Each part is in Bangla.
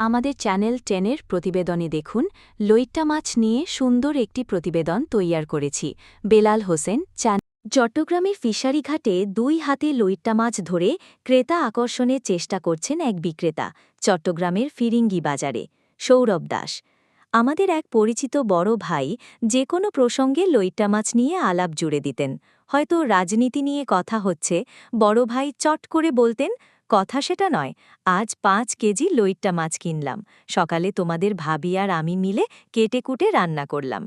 আমাদের চ্যানেল টেনের প্রতিবেদনে দেখুন, লইট্টা মাছ নিয়ে সুন্দর একটি প্রতিবেদন তৈয়ার করেছি। বেলাল হোসেন, চ্যান চট্টগ্রামের ফিশারি ঘাটে দুই হাতে লইট্টা মাছ ধরে ক্রেতা আকর্ষণের চেষ্টা করছেন এক বিক্রেতা, চট্টগ্রামের ফিরিঙ্গি বাজারে। সৌরভ দাস, আমাদের এক পরিচিত বড় ভাই যে কোনো প্রসঙ্গে লইট্টা মাছ নিয়ে আলাপ জুড়ে দিতেন। হয়তো রাজনীতি নিয়ে কথা হচ্ছে, বড় ভাই চট করে বলতেন কথা সেটা নয়, আজ পাঁচ কেজি লইট্টা মাছ কিনলাম। সকালে তোমাদের ভাবি আর আমি মিলে কেটে কুটে রান্না করলাম।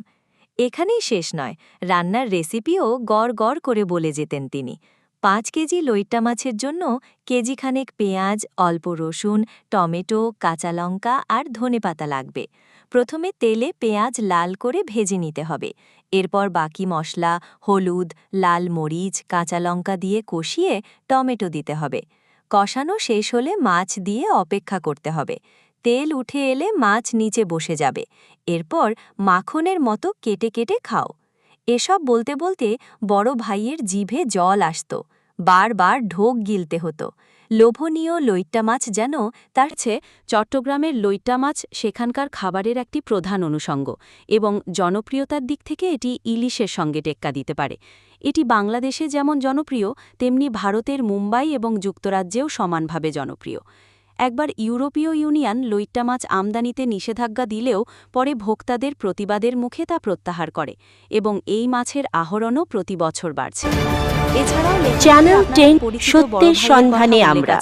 এখানেই শেষ নয়, রান্নার রেসিপিও গড় গড় করে বলে যেতেন তিনি। পাঁচ কেজি লইট্টা মাছের জন্য কেজিখানেক পেঁয়াজ, অল্প রসুন, টমেটো, কাঁচা লঙ্কা আর ধনেপাতা লাগবে। প্রথমে তেলে পেঁয়াজ লাল করে ভেজে নিতে হবে। এরপর বাকি মশলা, হলুদ, লাল মরিচ, কাঁচা লঙ্কা দিয়ে কষিয়ে টমেটো দিতে হবে। কষানো শেষ হলে মাছ দিয়ে অপেক্ষা করতে হবে। তেল উঠে এলে মাছ নিচে বসে যাবে। এরপর মাখনের মতো কেটে কেটে খাও। এসব বলতে বলতে বড় ভাইয়ের জিভে জল আসত। বারবার ঢোক গিলতে হতো। লোভনীয় লইট্টা মাছ যেন তার ছে চট্টগ্রামের লইট্টা মাছ সেখানকার খাবারের একটি প্রধান অনুষঙ্গ এবং জনপ্রিয়তার দিক থেকে এটি ইলিশের সঙ্গে টেক্কা দিতে পারে। এটি বাংলাদেশে যেমন জনপ্রিয়, তেমনি ভারতের মুম্বাই এবং যুক্তরাজ্যেও সমানভাবে জনপ্রিয়। একবার ইউরোপীয় ইউনিয়ন লইট্টা মাছ আমদানিতে নিষেধাজ্ঞা দিলেও পরে ভোক্তাদের প্রতিবাদের মুখে তা প্রত্যাহার করে এবং এই মাছের আহরণও প্রতি বছর বাড়ছে এছাড়াও চ্যানেল টেন 10 সত্যের সন্ধানে আমরা।